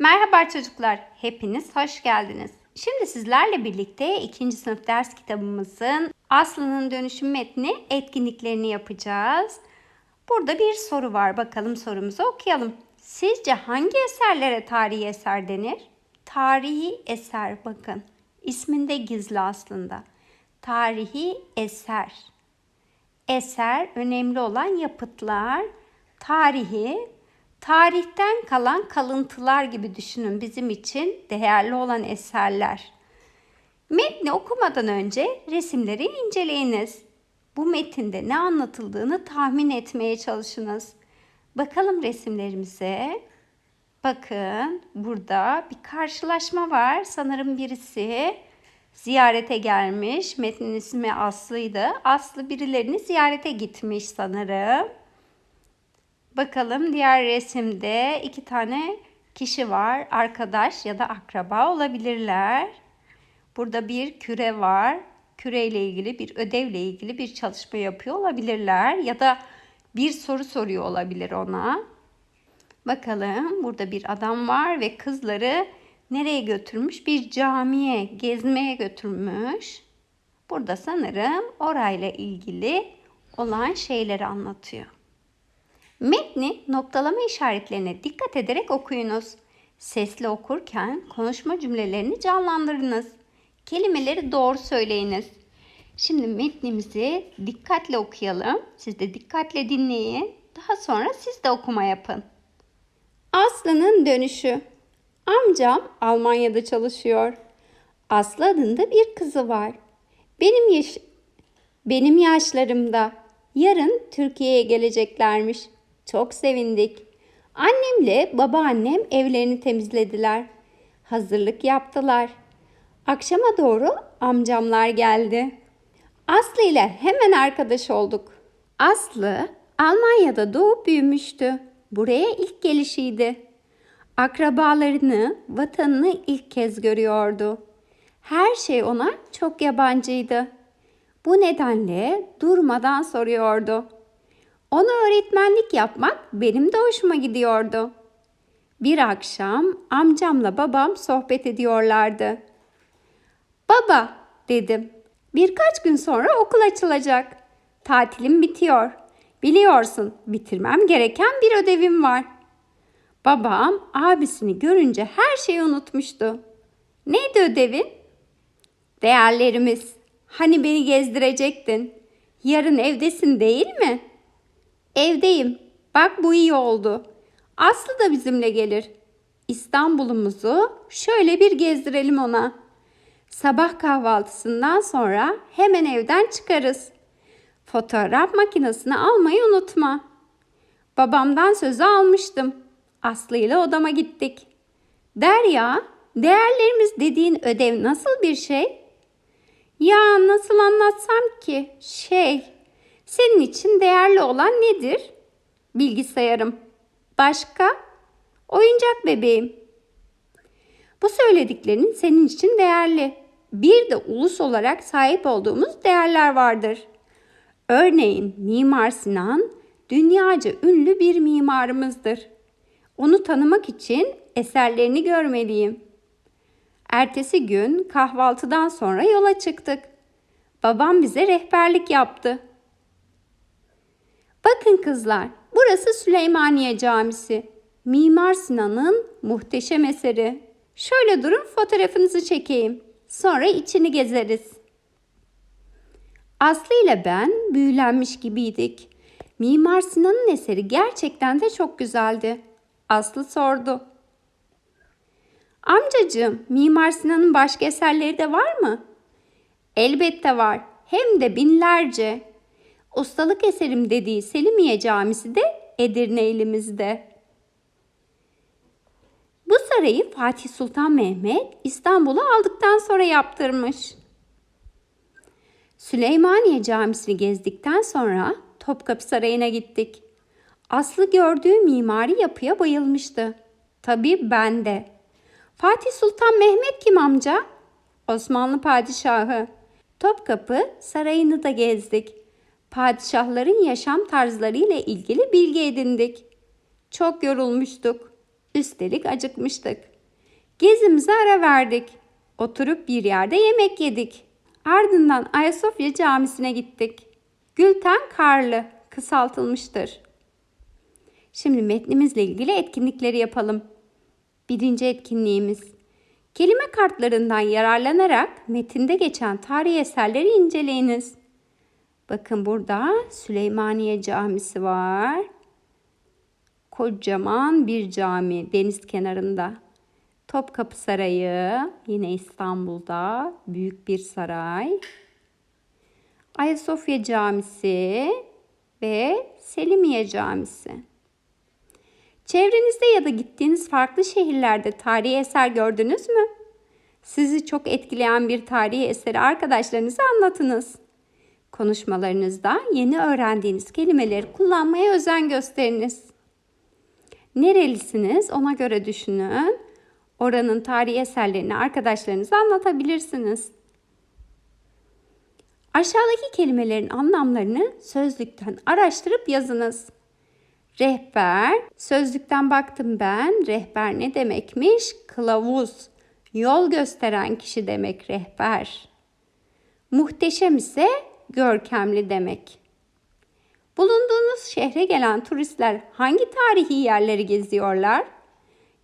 Merhaba çocuklar, hepiniz hoş geldiniz. Şimdi sizlerle birlikte ikinci sınıf ders kitabımızın Aslı'nın dönüşüm metni etkinliklerini yapacağız. Burada bir soru var, bakalım sorumuzu okuyalım. Sizce hangi eserlere tarihi eser denir? Tarihi eser bakın, isminde gizli aslında. Tarihi eser. Eser önemli olan yapıtlar, tarihi Tarihten kalan kalıntılar gibi düşünün bizim için değerli olan eserler. Metni okumadan önce resimleri inceleyiniz. Bu metinde ne anlatıldığını tahmin etmeye çalışınız. Bakalım resimlerimize. Bakın burada bir karşılaşma var. Sanırım birisi ziyarete gelmiş. Metnin ismi Aslı'ydı. Aslı birilerini ziyarete gitmiş sanırım. Bakalım diğer resimde iki tane kişi var. Arkadaş ya da akraba olabilirler. Burada bir küre var. Küreyle ilgili bir ödevle ilgili bir çalışma yapıyor olabilirler. Ya da bir soru soruyor olabilir ona. Bakalım burada bir adam var ve kızları nereye götürmüş? Bir camiye gezmeye götürmüş. Burada sanırım orayla ilgili olan şeyleri anlatıyor. Metni noktalama işaretlerine dikkat ederek okuyunuz. Sesli okurken konuşma cümlelerini canlandırınız. Kelimeleri doğru söyleyiniz. Şimdi metnimizi dikkatle okuyalım. Siz de dikkatle dinleyin. Daha sonra siz de okuma yapın. Aslı'nın dönüşü. Amcam Almanya'da çalışıyor. Aslı adında bir kızı var. Benim yaş benim yaşlarımda. Yarın Türkiye'ye geleceklermiş. Çok sevindik. Annemle babaannem evlerini temizlediler. Hazırlık yaptılar. Akşama doğru amcamlar geldi. Aslı ile hemen arkadaş olduk. Aslı Almanya'da doğup büyümüştü. Buraya ilk gelişiydi. Akrabalarını, vatanını ilk kez görüyordu. Her şey ona çok yabancıydı. Bu nedenle durmadan soruyordu. Ona öğretmenlik yapmak benim de hoşuma gidiyordu. Bir akşam amcamla babam sohbet ediyorlardı. Baba dedim. Birkaç gün sonra okul açılacak. Tatilim bitiyor. Biliyorsun bitirmem gereken bir ödevim var. Babam abisini görünce her şeyi unutmuştu. Neydi ödevin? Değerlerimiz. Hani beni gezdirecektin. Yarın evdesin değil mi?'' Evdeyim. Bak bu iyi oldu. Aslı da bizimle gelir. İstanbul'umuzu şöyle bir gezdirelim ona. Sabah kahvaltısından sonra hemen evden çıkarız. Fotoğraf makinesini almayı unutma. Babamdan sözü almıştım. Aslı ile odama gittik. Derya, değerlerimiz dediğin ödev nasıl bir şey? Ya nasıl anlatsam ki? Şey, senin için değerli olan nedir? Bilgisayarım. Başka? Oyuncak bebeğim. Bu söylediklerin senin için değerli. Bir de ulus olarak sahip olduğumuz değerler vardır. Örneğin Mimar Sinan dünyaca ünlü bir mimarımızdır. Onu tanımak için eserlerini görmeliyim. Ertesi gün kahvaltıdan sonra yola çıktık. Babam bize rehberlik yaptı. Bakın kızlar, burası Süleymaniye Camisi. Mimar Sinan'ın muhteşem eseri. Şöyle durun fotoğrafınızı çekeyim. Sonra içini gezeriz. Aslı ile ben büyülenmiş gibiydik. Mimar Sinan'ın eseri gerçekten de çok güzeldi. Aslı sordu. Amcacığım, Mimar Sinan'ın başka eserleri de var mı? Elbette var. Hem de binlerce. Ustalık eserim dediği Selimiye Camisi de Edirne ilimizde. Bu sarayı Fatih Sultan Mehmet İstanbul'u aldıktan sonra yaptırmış. Süleymaniye Camisi'ni gezdikten sonra Topkapı Sarayı'na gittik. Aslı gördüğü mimari yapıya bayılmıştı. Tabii ben de. Fatih Sultan Mehmet kim amca? Osmanlı padişahı. Topkapı Sarayı'nı da gezdik padişahların yaşam tarzları ile ilgili bilgi edindik. Çok yorulmuştuk. Üstelik acıkmıştık. Gezimize ara verdik. Oturup bir yerde yemek yedik. Ardından Ayasofya Camisi'ne gittik. Gülten Karlı kısaltılmıştır. Şimdi metnimizle ilgili etkinlikleri yapalım. Birinci etkinliğimiz. Kelime kartlarından yararlanarak metinde geçen tarihi eserleri inceleyiniz. Bakın burada Süleymaniye Camisi var. Kocaman bir cami deniz kenarında. Topkapı Sarayı yine İstanbul'da büyük bir saray. Ayasofya Camisi ve Selimiye Camisi. Çevrenizde ya da gittiğiniz farklı şehirlerde tarihi eser gördünüz mü? Sizi çok etkileyen bir tarihi eseri arkadaşlarınıza anlatınız. Konuşmalarınızda yeni öğrendiğiniz kelimeleri kullanmaya özen gösteriniz. Nerelisiniz ona göre düşünün. Oranın tarihi eserlerini arkadaşlarınıza anlatabilirsiniz. Aşağıdaki kelimelerin anlamlarını sözlükten araştırıp yazınız. Rehber, sözlükten baktım ben. Rehber ne demekmiş? Kılavuz, yol gösteren kişi demek rehber. Muhteşem ise görkemli demek. Bulunduğunuz şehre gelen turistler hangi tarihi yerleri geziyorlar?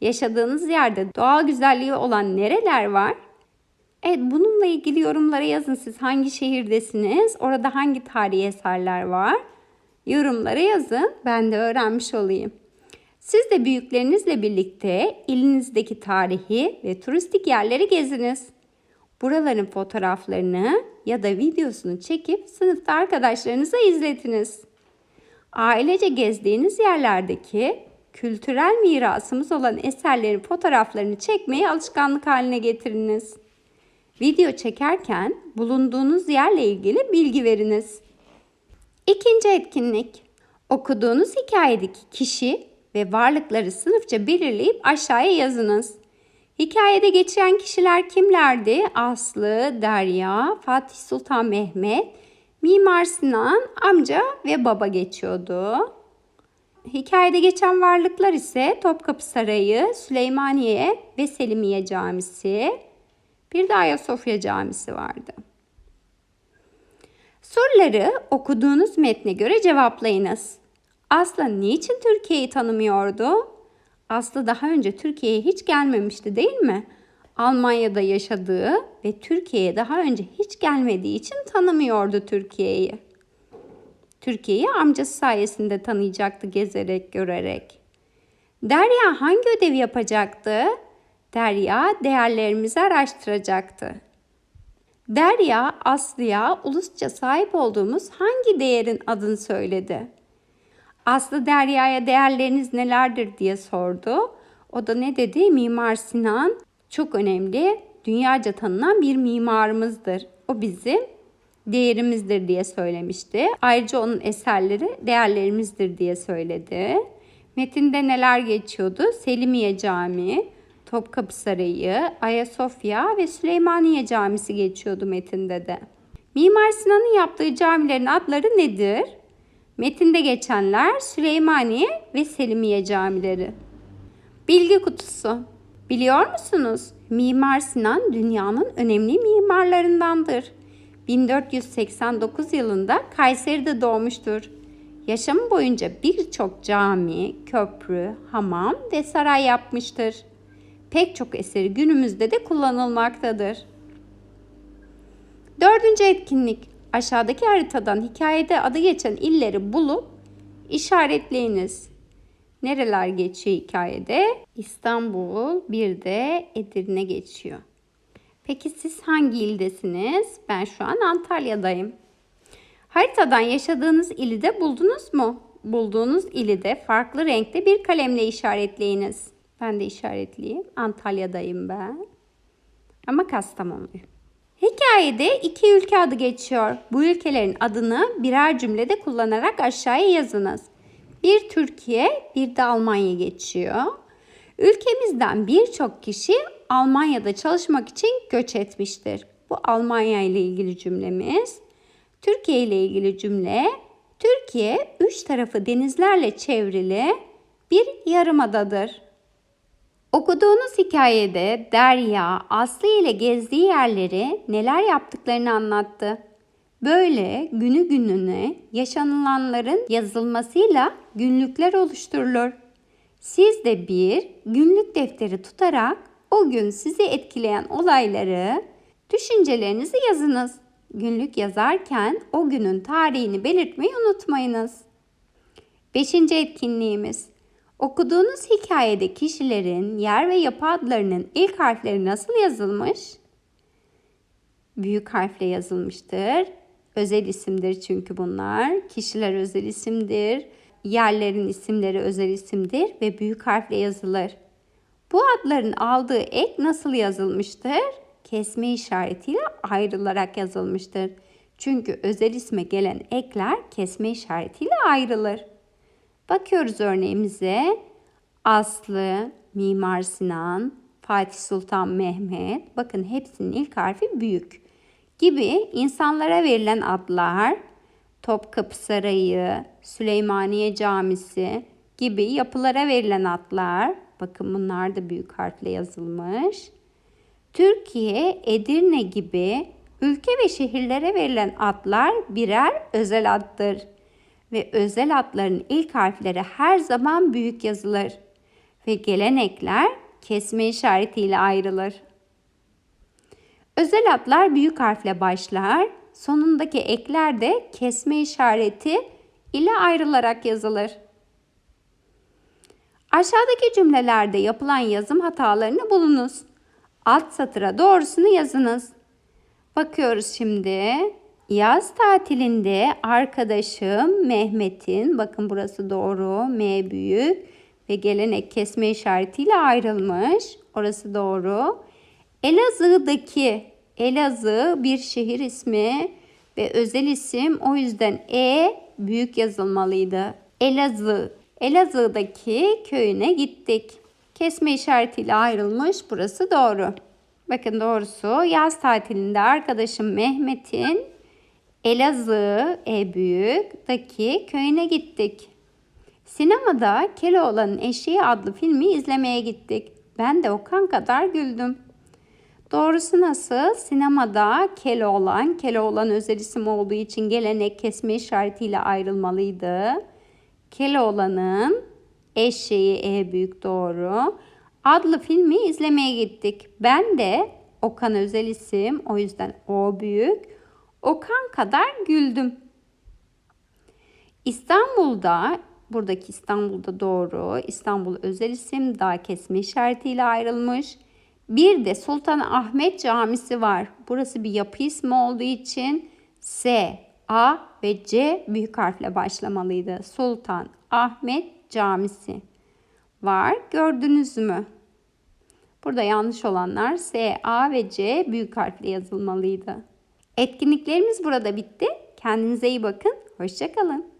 Yaşadığınız yerde doğal güzelliği olan nereler var? Evet bununla ilgili yorumlara yazın siz hangi şehirdesiniz? Orada hangi tarihi eserler var? Yorumlara yazın ben de öğrenmiş olayım. Siz de büyüklerinizle birlikte ilinizdeki tarihi ve turistik yerleri geziniz. Buraların fotoğraflarını ya da videosunu çekip sınıfta arkadaşlarınıza izletiniz. Ailece gezdiğiniz yerlerdeki kültürel mirasımız olan eserlerin fotoğraflarını çekmeyi alışkanlık haline getiriniz. Video çekerken bulunduğunuz yerle ilgili bilgi veriniz. İkinci etkinlik. Okuduğunuz hikayedeki kişi ve varlıkları sınıfça belirleyip aşağıya yazınız. Hikayede geçen kişiler kimlerdi? Aslı, Derya, Fatih Sultan Mehmet, Mimar Sinan, amca ve baba geçiyordu. Hikayede geçen varlıklar ise Topkapı Sarayı, Süleymaniye ve Selimiye Camisi. Bir de Ayasofya Camisi vardı. Soruları okuduğunuz metne göre cevaplayınız. Aslı niçin Türkiye'yi tanımıyordu? Aslı daha önce Türkiye'ye hiç gelmemişti değil mi? Almanya'da yaşadığı ve Türkiye'ye daha önce hiç gelmediği için tanımıyordu Türkiye'yi. Türkiye'yi amcası sayesinde tanıyacaktı gezerek, görerek. Derya hangi ödevi yapacaktı? Derya değerlerimizi araştıracaktı. Derya Aslı'ya ulusça sahip olduğumuz hangi değerin adını söyledi. Aslı Derya'ya değerleriniz nelerdir diye sordu. O da ne dedi? Mimar Sinan çok önemli, dünyaca tanınan bir mimarımızdır. O bizim değerimizdir diye söylemişti. Ayrıca onun eserleri değerlerimizdir diye söyledi. Metinde neler geçiyordu? Selimiye Camii, Topkapı Sarayı, Ayasofya ve Süleymaniye Camisi geçiyordu metinde de. Mimar Sinan'ın yaptığı camilerin adları nedir? Metinde geçenler Süleymaniye ve Selimiye camileri. Bilgi kutusu. Biliyor musunuz? Mimar Sinan dünyanın önemli mimarlarındandır. 1489 yılında Kayseri'de doğmuştur. Yaşamı boyunca birçok cami, köprü, hamam ve saray yapmıştır. Pek çok eseri günümüzde de kullanılmaktadır. Dördüncü etkinlik. Aşağıdaki haritadan hikayede adı geçen illeri bulup işaretleyiniz. Nereler geçiyor hikayede? İstanbul, bir de Edirne geçiyor. Peki siz hangi ildesiniz? Ben şu an Antalya'dayım. Haritadan yaşadığınız ili de buldunuz mu? Bulduğunuz ili de farklı renkte bir kalemle işaretleyiniz. Ben de işaretleyeyim. Antalya'dayım ben. Ama Kastamonluyum. Hikayede iki ülke adı geçiyor. Bu ülkelerin adını birer cümlede kullanarak aşağıya yazınız. Bir Türkiye, bir de Almanya geçiyor. Ülkemizden birçok kişi Almanya'da çalışmak için göç etmiştir. Bu Almanya ile ilgili cümlemiz. Türkiye ile ilgili cümle. Türkiye üç tarafı denizlerle çevrili bir yarımadadır. Okuduğunuz hikayede Derya Aslı ile gezdiği yerleri neler yaptıklarını anlattı. Böyle günü gününe yaşanılanların yazılmasıyla günlükler oluşturulur. Siz de bir günlük defteri tutarak o gün sizi etkileyen olayları, düşüncelerinizi yazınız. Günlük yazarken o günün tarihini belirtmeyi unutmayınız. Beşinci etkinliğimiz. Okuduğunuz hikayede kişilerin yer ve yapı adlarının ilk harfleri nasıl yazılmış? Büyük harfle yazılmıştır. Özel isimdir çünkü bunlar. Kişiler özel isimdir. Yerlerin isimleri özel isimdir ve büyük harfle yazılır. Bu adların aldığı ek nasıl yazılmıştır? Kesme işaretiyle ayrılarak yazılmıştır. Çünkü özel isme gelen ekler kesme işaretiyle ayrılır. Bakıyoruz örneğimize. Aslı, Mimar Sinan, Fatih Sultan Mehmet. Bakın hepsinin ilk harfi büyük. Gibi insanlara verilen adlar Topkapı Sarayı, Süleymaniye Camisi gibi yapılara verilen adlar. Bakın bunlar da büyük harfle yazılmış. Türkiye, Edirne gibi ülke ve şehirlere verilen adlar birer özel addır ve özel adların ilk harfleri her zaman büyük yazılır ve gelenekler kesme işaretiyle ayrılır. Özel adlar büyük harfle başlar, sonundaki ekler de kesme işareti ile ayrılarak yazılır. Aşağıdaki cümlelerde yapılan yazım hatalarını bulunuz. Alt satıra doğrusunu yazınız. Bakıyoruz şimdi. Yaz tatilinde arkadaşım Mehmet'in, bakın burası doğru, M büyük ve gelenek kesme işaretiyle ayrılmış. Orası doğru. Elazığ'daki, Elazığ bir şehir ismi ve özel isim o yüzden E büyük yazılmalıydı. Elazığ, Elazığ'daki köyüne gittik. Kesme işaretiyle ayrılmış, burası doğru. Bakın doğrusu yaz tatilinde arkadaşım Mehmet'in Elazığ E büyük'teki köyüne gittik. Sinemada Keloğlan'ın Eşeği adlı filmi izlemeye gittik. Ben de Okan kadar güldüm. Doğrusu nasıl? Sinemada Keloğlan, Keloğlan özel isim olduğu için gelenek kesme işaretiyle ayrılmalıydı. Keloğlan'ın Eşeği E büyük doğru adlı filmi izlemeye gittik. Ben de Okan özel isim o yüzden O büyük. Okan kadar güldüm. İstanbul'da buradaki İstanbul'da doğru. İstanbul özel isim daha kesme işaretiyle ayrılmış. Bir de Sultan Ahmet Camisi var. Burası bir yapı ismi olduğu için S, A ve C büyük harfle başlamalıydı. Sultan Ahmet Camisi var. Gördünüz mü? Burada yanlış olanlar S, A ve C büyük harfle yazılmalıydı. Etkinliklerimiz burada bitti. Kendinize iyi bakın. Hoşçakalın.